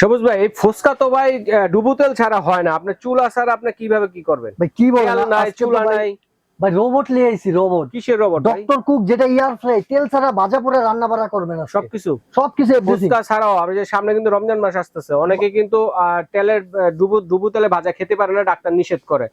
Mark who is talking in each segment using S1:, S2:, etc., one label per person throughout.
S1: সবুজ ভাই এই ফুচকা তো ভাই ডুবো তেল ছাড়া হয় না। আপনি চুলা ছাড়া আপনি কীভাবে কি করবেন?
S2: ভাই কি বলেন?
S1: নাই চুলা নাই।
S2: ভাই রোবট নিয়ে আইছি রোবট
S1: কিসের রোবট
S2: ডক্টর কুক যেটা ইয়ার ফ্রাই তেল ছাড়া ভাজা পোড়া রান্না বাড়া করবেন না
S1: সবকিছু?
S2: সবকিছু।
S1: ফুচকা ছাড়াও আমি যে সামনে কিন্তু রমজান মাস আসতেছে অনেকে কিন্তু তেলের ডুবো ডুবো তেলে ভাজা খেতে পারে না ডাক্তার নিষেধ করে।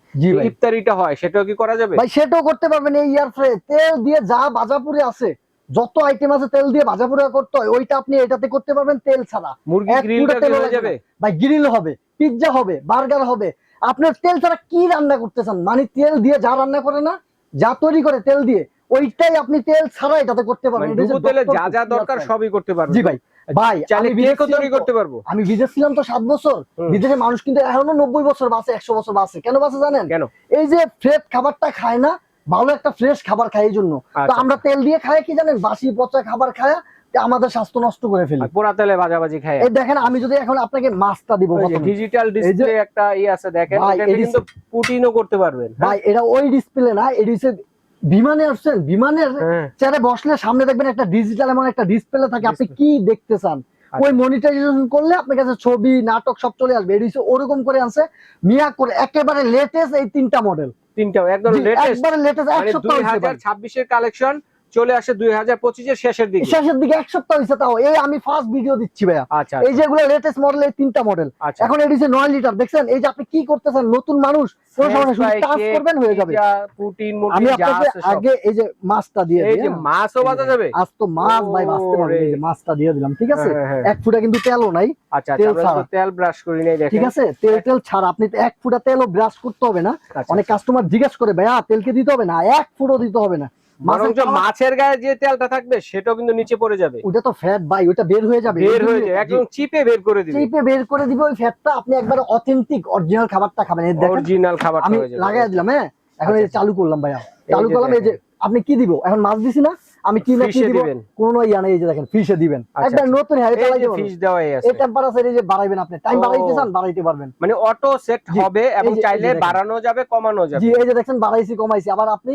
S1: ইফতারিটা হয় সেটাও কি করা যাবে?
S2: ভাই সেটাও করতে পারবেন এই ইয়ার ফ্রাই। তেল দিয়ে যা ভাজা পুরে আছে যত আইটেম আছে তেল দিয়ে ভাজা পুরে করতে হয় ওইটা আপনি এটাতে করতে পারবেন তেল ছাড়া।
S1: মুরগি গ্রিলটা
S2: তেলও
S1: হয়ে যাবে?
S2: ভাই গ্রিল হবে পিৎজা হবে বার্গার হবে। আপনার তেল ছাড়া কি রান্না করতেছেন? মানে তেল দিয়ে যা রান্না করে না যা তৈরি করে তেল দিয়ে ওইটাই আপনি তেল ছাড়া এটাতে করতে পারবেন।
S1: মানে তেলে যা যা দরকার সবই করতে পারবে
S2: জি ভাই। ভাই আমি বিদেশ
S1: তৈরি করতে পারব?
S2: আমি বিদেশ ছিলাম তো সাত বছর। বিদেশে মানুষ কিন্তু এখনও নব্বই বছর বাঁচে একশো বছর বাঁচে। কেন বাঁচে জানেন?
S1: কেন?
S2: এই যে ফ্রেশ খাবারটা খায় না ভালো একটা ফ্রেশ খাবার খাই এই জন্য তো
S1: আচ্ছা,
S2: আমরা তেল দিয়ে খাই কি জানেন? বাসি পচা খাবার খায় আমাদের স্বাস্থ্য নষ্ট করে ফেলি।
S1: পোড়া তেলে ভাজাভাজি খাই
S2: এই দেখেন আমি যদি এখন আপনাকে মাছটা দিব
S1: ডিজিটাল ডিসপ্লে একটা ই আছে দেখেন? কিন্তু পুটিনও করতে পারবেন হ্যাঁ?
S2: ভাই এটা ওই ডিসপ্লে না এটা হচ্ছে বিমানে আসছেন বিমানের
S1: হ্যাঁ।
S2: চেয়ারে বসলে সামনে দেখবেন একটা ডিজিটাল এমন একটা ডিসপ্লে থাকে আপনি কি দেখতে চান?
S1: আচ্ছা।
S2: ওই মনিটাইজেশন করলে আপনার কাছে ছবি নাটক সব চলে আসবে এটা ওরকম করে আনছে মিয়া করে একেবারে লেটেস্ট এই তিনটা মডেল
S1: তিনটাও একদম লেটেস্ট
S2: একবারে লেটেস্ট এক
S1: এর
S2: সপ্তাহ
S1: দুই হাজার ছাব্বিশের কালেকশন চলে আসে দুই হাজার পঁচিশের শেষের দিকে।
S2: শেষের দিকে এক সপ্তাহ হয়েছে তাও। এই আমি ফার্স্ট ভিডিও দিচ্ছি ভাইয়া।
S1: আচ্ছা
S2: এই যেগুলো লেটেস্ট মডেল এই তিনটা মডেল
S1: আচ্ছা।
S2: এখন এটি নয় লিটার দেখছেন এই যে আপনি কি করতেছেন নতুন মানুষ করবেন হয়ে যাবে। আমি আপনাকে আগে এই যে মাছটা দিয়ে
S1: এই যে
S2: হ্যাঁ?
S1: মাছও বাজা যাবে?
S2: আজ তো মাছ ভাই বাঁচতে পারবে। এই যে মাছটা দিয়ে দিলাম ঠিক আছে?
S1: হ্যাঁ।
S2: এক ফুটা কিন্তু তেলও নাই
S1: আচ্ছা
S2: তেল
S1: আচ্ছা
S2: ছাড়া।
S1: তেল ব্রাশ করি নাই দেখেন।
S2: ঠিক আছে? তেল তেল ছাড়া। আপনি এক ফুটা তেলও ব্রাশ করতে হবে না।
S1: আচ্ছা।
S2: অনেক কাস্টমার জিজ্ঞেস করে ভাইয়া তেলকে দিতে হবে না? এক ফুটও দিতে হবে না।
S1: বরঞ্চ মাছের গায়ে যে তেলটা থাকবে সেটাও কিন্তু নিচে পড়ে যাবে।
S2: ওটা তো ফ্যাট ভাই ওটা বের হয়ে যাবে।
S1: বের হয়ে যায় একদম চিপে বের করে দিবে।
S2: চিপে বের করে দিবে ওই ফ্যাটটা আপনি একবার অথেন্টিক অরিজিনাল খাবারটা খাবেন। এই দেখেন
S1: অরিজিনাল খাবার
S2: আমি
S1: যাবে।
S2: লাগাই দিলাম হ্যাঁ? এখন এই
S1: আচ্ছা।
S2: চালু করলাম ভাইয়া। চালু করলাম এই যে আপনি কি দিব? এখন মাছ দিছি না আমি কি না কি দিব। কোন ইয়া নেই এই যে দেখেন ফিশে দিবেন।
S1: আচ্ছা,
S2: একটা
S1: আচ্ছা।
S2: নতুন হ্যাঁ এটা
S1: এই
S2: লাগাইতে
S1: যে ফিশ দেওয়াই আছে।
S2: এই টেম্পারেচার এই যে বাড়াইবেন আপনি টাইম বাড়াইতে চান বাড়াইতে পারবেন।
S1: মানে অটো সেট হবে এবং চাইলে
S2: দেখেন।
S1: বাড়ানো যাবে কমানো যাবে।
S2: জি এই যে দেখছেন বাড়াইছি কমাইছি। আবার আপনি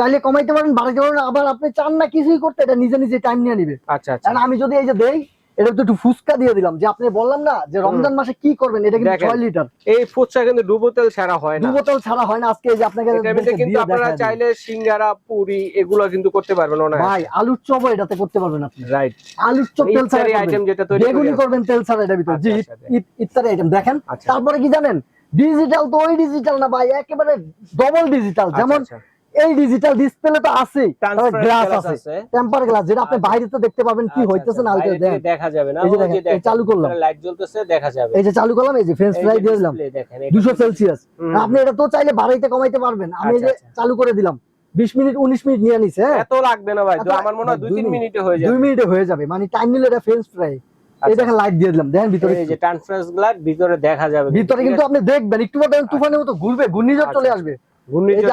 S2: চাইলে কমাইতে পারেন বাড়াইতে পারেন আবার আপনি চান না কিছুই করতে এটা নিজে নিজে টাইম নিয়ে নিবে
S1: আচ্ছা আচ্ছা।
S2: আমি যদি এই যে দেই এটা তো একটু ফুসকা দিয়ে দিলাম যে আপনি বললাম না যে রমজান মাসে কি করবেন এটা কিন্তু
S1: দেখেন।
S2: লিটার
S1: এই ফুচকা কিন্তু ডুবো তেল ছাড়া হয় না।
S2: বোতল ছাড়া হয় না আজকে এই যে আপনাকে
S1: কিন্তু আপনারা চাইলে সিঙ্গারা পুরি এগুলো কিন্তু করতে পারবেন না
S2: ভাই আলুর চপও এটাতে করতে পারবেন আপনি।
S1: রাইট
S2: আলুর চপ তেল ছাড়া
S1: আইটেম যেটা তৈরি
S2: বেগুনি করবেন তেল ছাড়া এটা ভিতর। জি
S1: আচ্ছা, আচ্ছা,
S2: ইফতারি আইটেম দেখেন?
S1: আচ্ছা।
S2: তারপরে কি জানেন? ডিজিটাল তো ওই ডিজিটাল না ভাই একেবারে ডবল ডিজিটাল যেমন এই ডিজিটাল ডিসপ্লে তো
S1: Transparent
S2: গ্লাস আছে।
S1: আছে।
S2: টেম্পার গ্লাস যেটা আপনি
S1: আচ্ছা।
S2: বাইরে তো দেখতে পাবেন কি
S1: আচ্ছা,
S2: হইতেছে না
S1: আচ্ছা,
S2: হইতেছে দেখেন।
S1: দেখা যাবে না।
S2: এই চালু করলাম।
S1: লাইট জ্বলতেছে দেখা যাবে।
S2: এই যে চালু করলাম এই যে ফ্রেঞ্চ ফ্রাই দিয়ে দিলাম।
S1: display দেখেন, এটা
S2: দুশো
S1: কিন্তু-
S2: সেলসিয়াস আপনি এটা তো চাইলে বাড়াইতে কমাইতে পারবেন। আমি যে। চালু করে দিলাম বিশ মিনিট উনিশ মিনিট নিয়ে নিছে হ্যাঁ?
S1: এত লাগবে না ভাই আমার মনে হয়
S2: না,
S1: দুই
S2: দুই
S1: তিন
S2: মিনিট।
S1: মিনিটে। হয়ে যাবে।
S2: মিনিটে হয়ে যাবে। মানে টাইম নিলে এটা ফ্রেঞ্চ ফ্রাই এই দেখেন লাইট দিয়ে দিলাম। দেখেন ভিতরে
S1: এই যে ট্রান্সপারেন্স গ্লাস ভিতরে দেখা যাবে।
S2: ভিতরে কিন্তু আপনি দেখবেন একটু পর তুফানের মতো ঘুরবে ঘূর্ণিঝড় চলে। আসবে।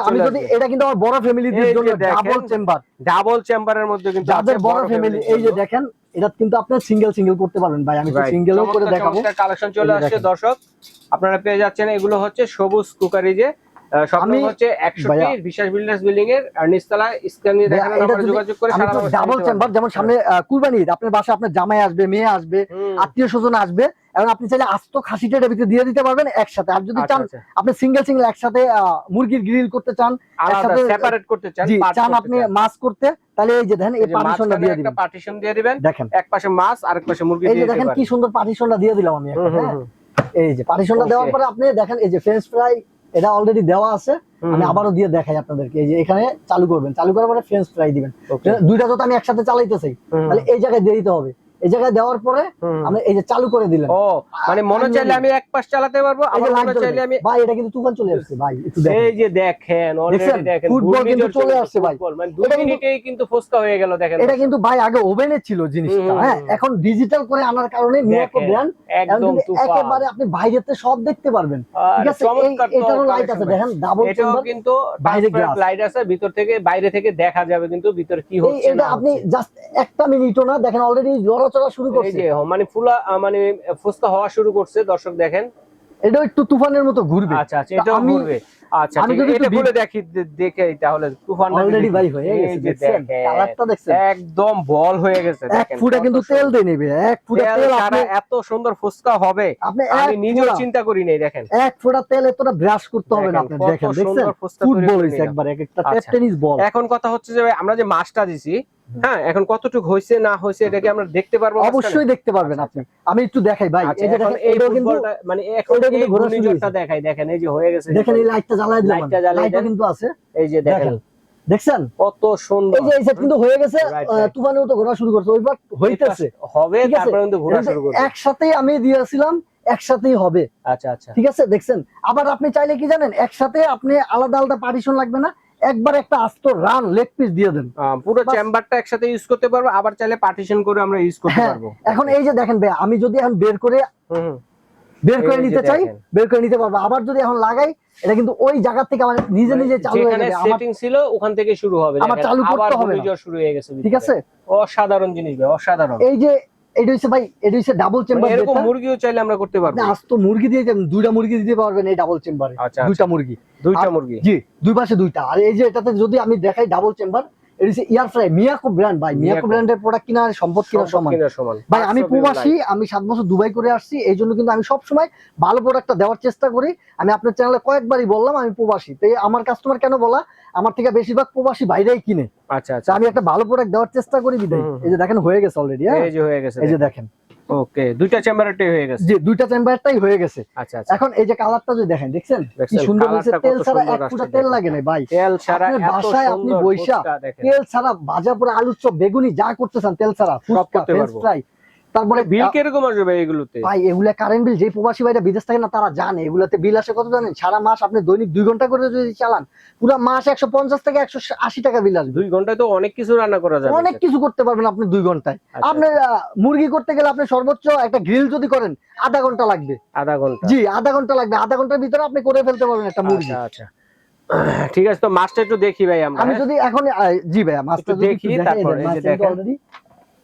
S2: আমি যদি এটা কিন্তু আমার বড় ফ্যামিলিদের জন্য ডাবল চেম্বার
S1: ডাবল চেম্বারের মধ্যে কিন্তু
S2: যাদের বড় ফ্যামিলি এই যে দেখেন এটা কিন্তু আপনি সিঙ্গেল সিঙ্গেল করতে পারবেন ভাই। আমি সিঙ্গেলও করে দেখাবো।
S1: কালেকশন চলে আসছে দর্শক আপনারা পেয়ে যাচ্ছেন এগুলো হচ্ছে সবুজ কুকারি যে
S2: আমি-
S1: হচ্ছে একশো
S2: ভাইয়া।
S1: বিশ্বাস বিল্ডার্স বিল্ডিং এর নিচতলা স্ক্যান দেখানো
S2: এটা
S1: যোগাযোগ করে সারা
S2: ডাবল চেম্বার যেমন সামনে কুরবানি ঈদ আপনার আপনার জামাই আসবে মেয়ে আসবে আত্মীয় স্বজন আসবে এবং আপনি চাইলে আস্ত খাসিটা এটার ভিতরে দিয়ে দিতে পারবেন একসাথে। আর যদি
S1: আচ্ছা,
S2: চান
S1: আচ্ছা।
S2: আপনি সিঙ্গেল সিঙ্গেল একসাথে মুরগির গ্রিল করতে চান একসাথে
S1: সেপারেট করতে চান
S2: চান আপনি মাছ করতে তাহলে এই যে দেখেন এই পার্টিশনটা
S1: একটা পার্টিশন দিয়ে দিবেন
S2: দেখেন।
S1: এক পাশে মাছ আরেক পাশে মুরগি
S2: দেখেন কি সুন্দর পার্টিশনটা দিয়ে দিলাম আমি হ্যাঁ? এই যে পার্টিশনটা দেওয়ার পরে আপনি দেখেন এই যে ফ্রেঞ্চ ফ্রাই এটা অলরেডি দেওয়া আছে। আমি আবারও দিয়ে দেখাই আপনাদেরকে। এই যে এখানে চালু করবেন। চালু করার পরে ফ্রেঞ্চ ফ্রাই দিবেন। দুইটা তো আমি একসাথে চালাইতে চাই তাহলে এই জায়গায় দেরিতে দিতে হবে। এই জায়গায় দেওয়ার পরে। আমরা এই যে চালু করে দিলেন
S1: ও মানে মনে চাইলে আমি এক পাশ চালাতে পারব
S2: লাইট
S1: মনে চাইলে আমি
S2: ভাই এটা কিন্তু তুফান চলে আসছে ভাই একটু দেখেন।
S1: এই যে দেখেন
S2: দেখছেন?
S1: দেখেন
S2: ফুটবল কিন্তু চলে আসছে ভাই।
S1: মানে দুই মিনিটেই কিন্তু ফুসকা হয়ে গেল দেখেন।
S2: এটা কিন্তু ভাই আগে ওভেনে ছিল জিনিসটা হ্যাঁ? এখন ডিজিটাল করে আনার কারণে মিয়াকো ব্র্যান্ড
S1: একদম তুফান।
S2: একেবারে আপনি বাইরেতে সব দেখতে পারবেন। ঠিক আছে? এটারও লাইট আছে দেখেন ডাবল চেম্বার
S1: কিন্তু
S2: বাইরে
S1: লাইট আছে ভিতর থেকে বাইরে থেকে দেখা যাবে কিন্তু ভিতর কি হচ্ছে
S2: এটা আপনি জাস্ট একটা মিনিটও না দেখেন অলরেডি লড়াচড়া শুরু করছে।
S1: মানে ফুলা মানে ফুসকা হওয়া শুরু করছে দর্শক দেখেন।
S2: এটা একটু তুফানের মতো ঘুরবে।
S1: আচ্ছা আচ্ছা
S2: আমি-
S1: ঘুরবে। আচ্ছা
S2: আমি যদি
S1: এটা দেখি দেখে তাহলে তুফান
S2: অলরেডি ভাই হয়ে গেছে দেখছেন? কালারটা দেখছেন?
S1: একদম বল হয়ে গেছে দেখেন,
S2: ফুটা কিন্তু তেল। দিয়ে নেবে এক ফুটা
S1: তেল
S2: আপনি
S1: এত সুন্দর ফুচকা হবে
S2: আপনি
S1: আমি নিজেও চিন্তা করি নাই দেখেন।
S2: এক ফোঁটা তেল এতটা ব্রাশ করতে হবে না
S1: দেখেন,
S2: আপনার দেখেন দেখছেন? ফুটবল হইছে একবার এক একটা
S1: আচ্ছা।
S2: টেনিস বল
S1: এখন কথা হচ্ছে যে আমরা যে মাছটা দিছি হ্যাঁ এখন কতটুকু হয়েছে না হয়েছে এটা কি আমরা দেখতে পারব
S2: অবশ্যই দেখতে পারবেন আপনি। আমি একটু দেখাই ভাই।
S1: আচ্ছা,
S2: এই দেখেন
S1: এই
S2: এটাও কিন্তু
S1: মানে এখন
S2: কিন্তু
S1: দেখাই দেখেন এই যে হয়ে গেছে
S2: দেখেন এই লাইটটা জ্বালায় দিলাম।
S1: লাইটটা জ্বালিয়ে
S2: লাইটটা কিন্তু আছে।
S1: এই যে দেখেন।
S2: দেখছেন?
S1: কত সুন্দর।
S2: এই যে এই সেট কিন্তু হয়ে গেছে আহ,
S1: right.
S2: ঘোরা শুরু করছে ওইবার হইতেছে।
S1: হবে তারপরে কিন্তু ঘোরা শুরু করবে।
S2: একসাথেই আমি দিয়েছিলাম একসাথেই হবে।
S1: আচ্ছা আচ্ছা।
S2: ঠিক আছে দেখছেন? আবার আপনি চাইলে কি জানেন একসাথে আপনি আলাদা আলাদা পার্টিশন লাগবে না একবার একটা আস্ত রান লেগ পিস দিয়ে দেন।
S1: পুরো চেম্বারটা একসাথে ইউজ করতে পারব আবার চাইলে পার্টিশন করে আমরা ইউজ করতে
S2: হ্যাঁ,
S1: পারব।
S2: এখন এই যে দেখেন ভাই আমি যদি এখন বের করে। বের করে নিতে চাই বের করে নিতে পারব। আবার যদি এখন লাগাই এটা কিন্তু ওই জায়গা থেকে আমার নিজে নিজে চালু হয়ে যাবে।
S1: সেটিং ছিল ওখান থেকে শুরু হবে।
S2: আমার চালু করতে হবে।
S1: শুরু হয়ে গেছে
S2: ঠিক আছে?
S1: অসাধারণ জিনিস ভাই অসাধারণ।
S2: এই যে এটা হচ্ছে ভাই এটা হচ্ছে ডাবল
S1: মানে
S2: চেম্বার
S1: এরকম মুরগিও চাইলে আমরা করতে পারব।
S2: না আজ তো মুরগি দিয়ে দুইটা মুরগি দিতে পারবেন এই ডাবল চেম্বারে
S1: আচ্ছা
S2: দুইটা মুরগি।
S1: দুইটা মুরগি?
S2: জি দুই পাশে দুইটা। আর এই যে এটাতে যদি আমি দেখাই ডাবল চেম্বার এটা হচ্ছে ইয়ার ফ্রাই মিয়াকো ব্র্যান্ড ভাই। মিয়াকো
S1: মিয়াকো।
S2: ব্র্যান্ডের প্রোডাক্ট কিনা সম্পদ কিনা সমান। ভাই আমি প্রবাসী আমি সাত বছর দুবাই করে আসছি এই জন্য কিন্তু আমি সবসময় ভালো প্রোডাক্টটা দেওয়ার চেষ্টা করি। আমি আপনার চ্যানেলে কয়েকবারই বললাম আমি প্রবাসী। তাই আমার কাস্টমার কেন বলা? আমার থেকে বেশিরভাগ প্রবাসী বাইরেই কিনে।
S1: আচ্ছা আচ্ছা।
S2: আমি একটা ভালো প্রোডাক্ট দেওয়ার চেষ্টা করি বিদায়। এই যে দেখেন হয়ে গেছে অলরেডি হ্যাঁ?
S1: এই যে হয়ে গেছে
S2: এই যে দেখেন।
S1: ওকে দুইটা চেম্বারটাই হয়ে গেছে।
S2: জি দুইটা চেম্বারটাই হয়ে গেছে।
S1: আচ্ছা আচ্ছা।
S2: এখন এই যে কালারটা যদি দেখেন দেখছেন? কি সুন্দর হয়েছে। তেল ছাড়া এক ফোঁটা তেল লাগে না ভাই।
S1: তেল ছাড়া এত
S2: বাসায় আপনি
S1: দেখেন।
S2: তেল ছাড়া ভাজা পরে আলুর চপ বেগুনি যা করতেছেন তেল ছাড়া ফুচকা ফ্রেঞ্চ ফ্রাই তারপরে
S1: বিল কীরকম আসবে ভাই এগুলোতে?
S2: ভাই এগুলা কারেন্ট বিল যে প্রবাসী ভাইরা বিদেশ থাকে না তারা জানে। এগুলাতে বিল আসে কত জানেন? সারা মাস আপনি দৈনিক দুই ঘণ্টা করে যদি চালান পুরো মাস একশো পঞ্চাশ থেকে একশো আশি টাকা বিল আসবে।
S1: দুই ঘন্টায় তো অনেক কিছু রান্না করা যাবে
S2: অনেক কিছু করতে পারবেন আপনি দুই ঘন্টায়।
S1: আচ্ছা,
S2: আপনি মুরগি করতে গেলে আপনি সর্বোচ্চ একটা গ্রিল যদি করেন আধা ঘণ্টা লাগবে।
S1: আধা ঘণ্টা।
S2: জি আধা ঘণ্টা লাগবে। আধা ঘণ্টার ভিতরে আপনি করে ফেলতে পারবেন একটা মুরগি।
S1: আচ্ছা আচ্ছা। ঠিক আছে তো মাছটা একটু দেখি ভাই আমরা
S2: আমি
S1: হ্যাঁ?
S2: যদি এখন জি ভাইয়া মাছটা
S1: দেখি, তারপর এই যে দেখেন।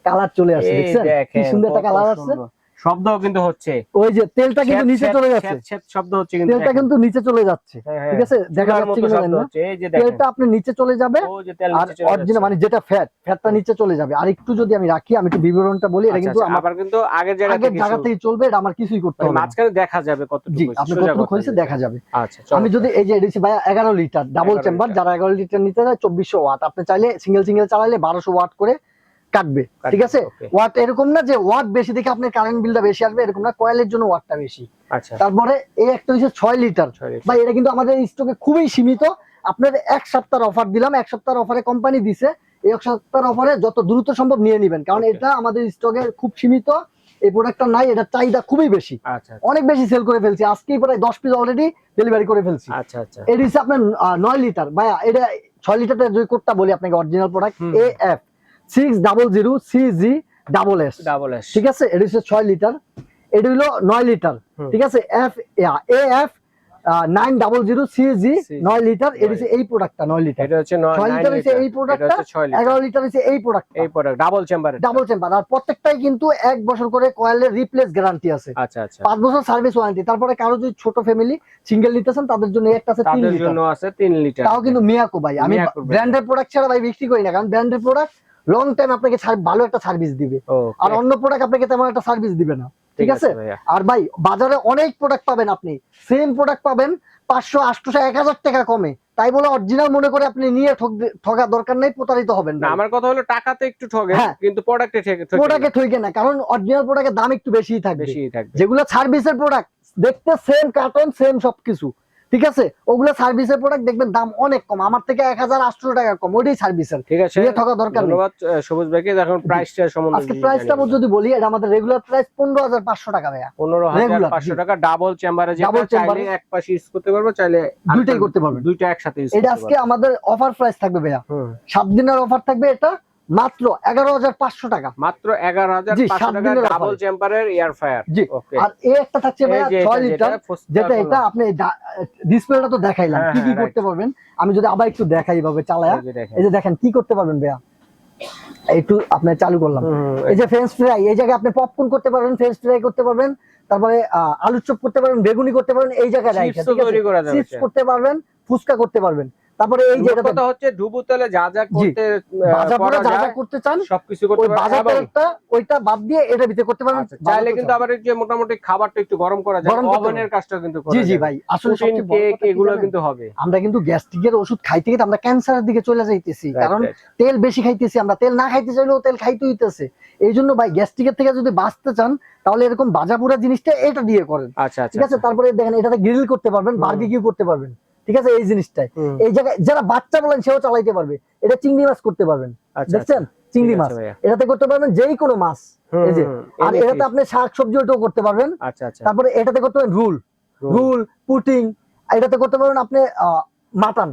S2: কালার চলে আসছে দেখছেন? কি সুন্দর একটা কালার আসছে।
S1: শব্দও কিন্তু হচ্ছে।
S2: ওই যে তেলটা কিন্তু নিচে চলে যাচ্ছে।
S1: শব্দ হচ্ছে কিন্তু
S2: তেলটা কিন্তু নিচে চলে যাচ্ছে।
S1: হ্যাঁ, হ্যাঁ।
S2: ঠিক আছে? দেখা যাচ্ছে
S1: মতো
S2: কিনা
S1: শব্দ
S2: জানি না।
S1: হচ্ছে, এই যে দেখেন।
S2: তেলটা আপনি নিচে চলে যাবে
S1: ও যে তেল
S2: আর অরিজিনাল। মানে যেটা ফ্যাট ফ্যাটটা নিচে চলে যাবে। আর একটু যদি আমি রাখি আমি একটু বিবরণটা বলি এটা
S1: আচ্ছা,
S2: কিন্তু
S1: আচ্ছা,
S2: আমার
S1: কিন্তু আগের জায়গা থেকে
S2: জায়গা থেকে চলবে এটা আমার কিছুই করতে হবে
S1: মাঝখানে দেখা যাবে কতটুকু
S2: জি আপনি কতটুকু
S1: যেটা।
S2: দেখা যাবে।
S1: আচ্ছা
S2: আমি যদি এই যে এডিসি ভাই এগারো লিটার ডাবল চেম্বার যারা এগারো লিটার নিতে চায় চব্বিশশো ওয়াট। আপনি চাইলে সিঙ্গেল সিঙ্গেল চালালে বারোশো ওয়াট করে কাটবে ঠিক আছে? ওয়াট এরকম না যে ওয়াট বেশি দেখে আপনার কারেন্ট বিলটা বেশি আসবে এরকম না কয়েলের জন্য ওয়াটটা বেশি।
S1: আচ্ছা।
S2: তারপরে এই একটা হচ্ছে ছয় লিটার। ভাই এটা কিন্তু আমাদের স্টকে খুবই সীমিত। আপনার এক সপ্তাহের অফার দিলাম এক সপ্তাহের অফারে কোম্পানি দিছে। এই এক সপ্তাহের অফারে যত দ্রুত সম্ভব নিয়ে নেবেন কারণ এটা আমাদের স্টকে খুব সীমিত এই প্রোডাক্টটা নাই এটা চাহিদা খুবই বেশি।
S1: আচ্ছা
S2: অনেক বেশি সেল করে ফেলছি আজকেই প্রায় দশ পিস অলরেডি ডেলিভারি করে ফেলছি।
S1: আচ্ছা আচ্ছা।
S2: এটা হচ্ছে আপনার নয় লিটার ভাইয়া এটা ছয় লিটারটা যদি কোডটা বলি আপনাকে original product. A F six double zero C G double S.
S1: Double S
S2: ঠিক আছে? এটা হচ্ছে ছয় লিটার। এটা হলো নয় লিটার। ঠিক আছে? F A F nine double zero C G নয় লিটার। এটা হচ্ছে এই প্রোডাক্টটা নয় লিটার।
S1: এটা হচ্ছে
S2: ছয় লিটার হচ্ছে এই প্রোডাক্টটা। এগারো লিটার হচ্ছে এই প্রোডাক্ট
S1: এই product double chamber
S2: double chamber আর প্রত্যেকটাই কিন্তু এক বছর করে কয়েলের রিপ্লেস গ্যারান্টি আছে।
S1: আচ্ছা আচ্ছা।
S2: পাঁচ বছর সার্ভিস ওয়ারেন্টি তারপরে কারও যদি ছোট ফ্যামিলি সিঙ্গেল নিতেছেন তাদের জন্য একটা আছে তিন
S1: তাদের
S2: লিটার।
S1: জন্য আছে তিন লিটার।
S2: তাও কিন্তু মিয়াকো ভাই। আমি ব্র্যান্ডের প্রোডাক্ট ছাড়া ভাই বিক্রি করি না। কারণ ব্র্যান্ডের প্রোডাক্ট লং টাইম আপনাকে ভালো একটা সার্ভিস দিবে। আর অন্য প্রোডাক্ট আপনাকে তেমন একটা সার্ভিস দিবে না। ঠিক আছে? আর ভাই বাজারে অনেক প্রোডাক্ট পাবেন আপনি। সেম প্রোডাক্ট পাবেন পাঁচশো আটশো এক হাজার টাকা কমে। তাই বলে অরিজিনাল মনে করে আপনি নিয়ে ঠক- দরকার নেই প্রতারিত হবেন
S1: না। আমার কথা হলো টাকাতে একটু ঠগে
S2: হ্যাঁ।
S1: কিন্তু প্রোডাক্টে
S2: প্রোডাক্টে ঠইকে না কারণ অরিজিনাল প্রোডাক্টের দাম একটু বেশিই থাকবে।
S1: বেশি থাকবে।
S2: যেগুলো সার্ভিসের প্রোডাক্ট দেখতে সেম কার্টন সেম সবকিছু। ঠিক আছে? ওগুলো সার্ভিসের প্রোডাক্ট দেখবেন দাম অনেক কম। আমার থেকে এক হাজার আটশো টাকা কম। ওইটাই সার্ভিসের
S1: ঠিক আছে।
S2: নিয়ে ঠকা দরকার
S1: ধন্যবাদ সবুজ ভাইকে। এখন প্রাইসটা সম্বন্ধে
S2: আজকে প্রাইসটা যদি বলি এটা আমাদের রেগুলার প্রাইস পনেরো হাজার পাঁচশো টাকা ভাইয়া।
S1: পনেরো হাজার পাঁচশো। টাকা ডাবল চেম্বারে চাইলে
S2: এ-
S1: এক পাশে ইউজ করতে পারব চাইলে
S2: দুইটাই করতে পারবেন।
S1: দুইটা একসাথে ইউজ
S2: এটা আজকে আমাদের অফার প্রাইস থাকবে ভাইয়া। সাত দিনের অফার থাকবে এটা। মাত্র এগারো হাজার পাঁচশো টাকা।
S1: মাত্র এগারো হাজার ডাবল চেম্বারের এয়ার ফায়ার
S2: জি আর একটা থাকছে ছয় লিটার যেটা এটা আপনি ডিসপ্লেটা তো দেখাইলাম।
S1: হ্যাঁ,
S2: কি কি
S1: হ্যাঁ,
S2: করতে পারবেন? আমি যদি আবার একটু দেখাই ভাবে চালায়া। এই যে দেখেন। কি করতে পারবেন ভাইয়া? একটু আপনি চালু করলাম। এই যে ফ্রেঞ্চ ফ্রাই এই জায়গায় আপনি পপকর্ন করতে পারবেন ফ্রেঞ্চ ফ্রাই করতে পারবেন তারপরে আহ, আলুর চপ করতে পারবেন বেগুনি করতে পারবেন এই জায়গায় চিপস করতে পারবেন ফুচকা করতে পারবেন। তারপরে এই যে
S1: কথা হচ্ছে ডুবু তেলে যা যা করতে
S2: ভাজা যা যা করতে চান
S1: সবকিছু করতে পারবেন।
S2: ভাজা
S1: এবং
S2: তেলটা ওইটা বাদ দিয়ে এটা ভিতরে করতে পারবেন
S1: আচ্ছা, চাইলে কিন্তু আবার এই যে মোটামুটি খাবারটা একটু গরম করা যায় ওভেনের কাজটা কিন্তু করা
S2: জি জি ভাই আসলে সবচেয়ে
S1: কেক এগুলো কিন্তু হবে।
S2: আমরা কিন্তু গ্যাস্ট্রিকের ওষুধ খাইতে খাইতে আমরা ক্যান্সারের দিকে চলে যাইতেছি কারণ তেল বেশি খাইতেছি আমরা তেল না খাইতে চাইলেও তেল খাইতে হইতেছে। এই জন্য ভাই গ্যাস্ট্রিকের থেকে যদি বাঁচতে চান তাহলে এরকম ভাজা পুরা জিনিসটা এটা দিয়ে করেন।
S1: আচ্ছা আচ্ছা
S2: ঠিক আছে? তারপরে দেখেন এটাতে গ্রিল করতে পারবেন। বার্বিকিউ করতে পারবেন। ঠিক আছে? এই জিনিসটাই। এই জায়গায় যারা বাচ্চা বলেন সেও চালাইতে পারবে। এটা চিংড়ি মাছ করতে পারবেন।
S1: আচ্ছা,
S2: দেখছেন? চিংড়ি মাছ। এটাতে করতে পারবেন যেই কোনো মাছ। এই যে, আর এটাতে আপনি শাক সবজি ওটাও করতে পারবেন।
S1: আচ্ছা আচ্ছা।
S2: তারপরে এটাতে করতে পারবেন রুল।
S1: রোল,
S2: পুটিং এটাতে করতে পারবেন আপনি মাটন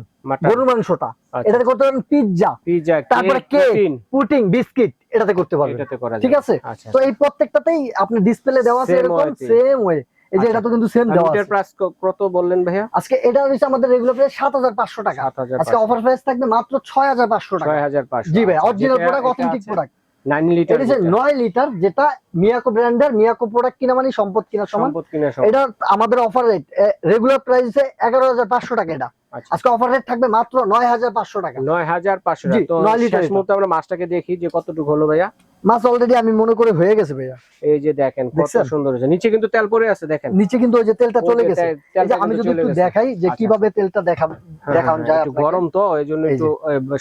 S2: গরুর মাংসটা।
S1: আচ্ছা,
S2: এটাতে করতে পারবেন পিৎজা।
S1: পিৎজা
S2: তারপরে
S1: কেক
S2: পুটিং বিস্কিট এটাতে করতে পারবেন। ঠিক আছে?
S1: আচ্ছা
S2: তো এই প্রত্যেকটাতেই আপনি ডিসপ্লে দেওয়া আছে এরকম সেম ওয়ে এই যে
S1: আচ্ছা।
S2: এটা তো কিন্তু সেম দেওয়া আছে।
S1: প্রাইস কত বললেন ভাইয়া?
S2: আজকে এটা হচ্ছে আমাদের রেগুলার প্রাইস সাত হাজার পাঁচশো টাকা।
S1: সাত হাজার
S2: আজকে অফার প্রাইস থাকবে মাত্র ছয় হাজার পাঁচশো টাকা।
S1: ছয় হাজার পাঁচশো।
S2: জি ভাই original product authentic product
S1: nine litre
S2: এটা হচ্ছে নয় লিটার যেটা মিয়াকো ব্র্যান্ডের মিয়াকো প্রোডাক্ট কিনা মানে সম্পদ কিনা সমান।
S1: সম্পদ কিনা সব
S2: এটা আমাদের অফার রেট রেগুলার প্রাইস এগারো হাজার পাঁচশো টাকা এটা।
S1: আচ্ছা।
S2: আজকে অফার রেট থাকবে মাত্র নয় হাজার পাঁচশো টাকা।
S1: নয় হাজার পাঁচশো তো শেষ মুহূর্তে আমরা মাছটাকে দেখি যে কতটুকু হলো ভাইয়া।
S2: মাছ অলরেডি আমি মনে করে হয়ে গেছে ভাইয়া।
S1: এই যে দেখেন কত সুন্দর হয়েছে। নিচে কিন্তু তেল পড়ে আছে দেখেন।
S2: নিচে কিন্তু ওই যে তেলটা চলে গেছে। এই যে আমি যদি একটু। দেখাই যে
S1: আচ্ছা।
S2: কীভাবে তেলটা দেখাব
S1: হ্যাঁ,
S2: দেখানো
S1: হ্যাঁ,
S2: যায়
S1: একটু গরম তো এই জন্য একটু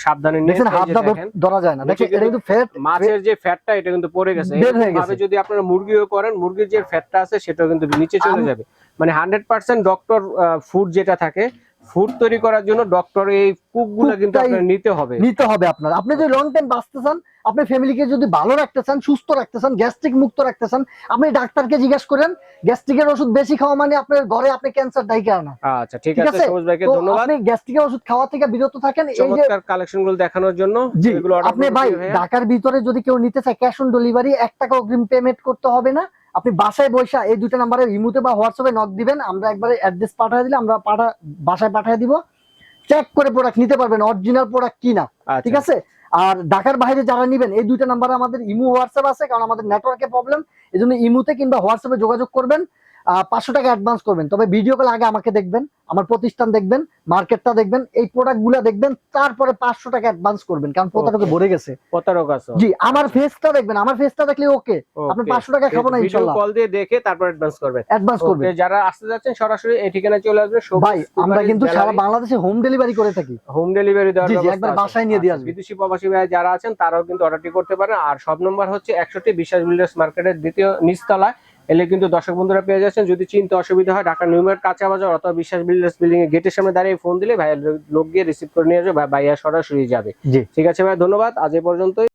S1: সাবধানে
S2: হাতটা
S1: দেখেন,
S2: ধরা যায় না। দেখেন এটা
S1: কিন্তু
S2: ফ্যাট
S1: মাছের যে ফ্যাটটা এটা কিন্তু পড়ে গেছে।
S2: বের
S1: এরকম ভাবে
S2: গেছে।
S1: যদি আপনারা মুরগিও করেন মুরগির যে ফ্যাটটা আছে সেটাও কিন্তু নিচে চলে যাবে। মানে হান্ড্রেড পার্সেন্ট ডক্টর ফুড যেটা থাকে ফুড তৈরি করার জন্য ডক্টর এই কুকগুলো কিন্তু আপনার নিতে হবে।
S2: নিতে হবে আপনার। আপনি যদি লং টাইম বাঁচতে চান আপনি ফ্যামিলিকে যদি ভালো রাখতে চান সুস্থ রাখতে চান গ্যাস্ট্রিক মুক্ত রাখতে চান আপনি ডাক্তারকে জিজ্ঞেস করেন গ্যাস্ট্রিকের ওষুধ বেশি খাওয়া মানে আপনার ঘরে আপনি ক্যান্সার ডাইকে আনা
S1: আচ্ছা ঠিক আছে? সবুজ ভাইকে ধন্যবাদ।
S2: আপনি গ্যাস্ট্রিকের ওষুধ খাওয়া থেকে বিরত থাকেন এই যে
S1: কালেকশনগুলো দেখানোর জন্য। এগুলো
S2: আপনি ভাই। ঢাকার ভিতরে যদি কেউ নিতে চায় ক্যাশ অন ডেলিভারি এক টাকা অগ্রিম পেমেন্ট করতে হবে না। আপনি বাসায় বৈশা এই দুটো নাম্বারে ইমুতে বা হোয়াটসঅ্যাপে নক দিবেন আমরা একবারে অ্যাড্রেস পাঠিয়ে দিলে আমরা পাঠা বাসায় পাঠিয়ে দিব। চেক করে প্রোডাক্ট নিতে পারবেন অরিজিনাল প্রোডাক্ট কিনা
S1: আচ্ছা,
S2: ঠিক আছে? আর ঢাকার বাইরে যারা নিবেন এই দুইটা নাম্বারে আমাদের ইমু হোয়াটসঅ্যাপ আছে কারণ আমাদের নেটওয়ার্কের প্রবলেম এই জন্য ইমুতে কিংবা হোয়াটসঅ্যাপে যোগাযোগ করবেন। পাঁচশো টাকা অ্যাডভান্স করবেন। তবে ভিডিও কল আগে আমাকে দেখবেন আমার প্রতিষ্ঠান দেখবেন মার্কেটটা দেখবেন এই প্রোডাক্টগুলা দেখবেন তারপরে পাঁচশো টাকা অ্যাডভান্স করবেন কারণ প্রতারকে ভরে গেছে।
S1: প্রতারক আছে।
S2: জি আমার ফেসটা দেখবেন আমার ফেসটা দেখলে ওকে আপনি পাঁচশো টাকা খাব না
S1: কল দিয়ে দেখে তারপর অ্যাডভান্স করবেন।
S2: অ্যাডভান্স করবেন।
S1: যারা আসতে যাচ্ছেন সরাসরি এই ঠিকানায় চলে আসবে
S2: ভাই আমরা কিন্তু সারা বাংলাদেশে হোম ডেলিভারি করে থাকি।
S1: হোম ডেলিভারি দেওয়ার ব্যবস্থা
S2: একবার বাসায় নিয়ে দিয়ে
S1: আচ্ছা,
S2: আসবে।
S1: বিদেশি প্রবাসী ভাই যারা আছেন তারাও কিন্তু অর্ডারটি করতে পারেন। আর সব নম্বর হচ্ছে একশোটি বিশ্বাস বিল্ডার্স মার্কেটের দ্বিতীয় নিচতলায়। এলে কিন্তু দর্শক বন্ধুরা পেয়ে যাচ্ছেন। যদি চিনতে অসুবিধা হয় ঢাকা নিউ মার্কেট কাঁচা বাজার অথবা বিশ্বাস বিল্ডার্স বিল্ডিং এর গেটের সামনে দাঁড়িয়ে ফোন দিলে ভাইয়া লোক গিয়ে রিসিভ করে নিয়ে আসবে ভাইয়া সরাসরি যাবে। ঠিক আছে ভাই ধন্যবাদ। আজ এ পর্যন্তই।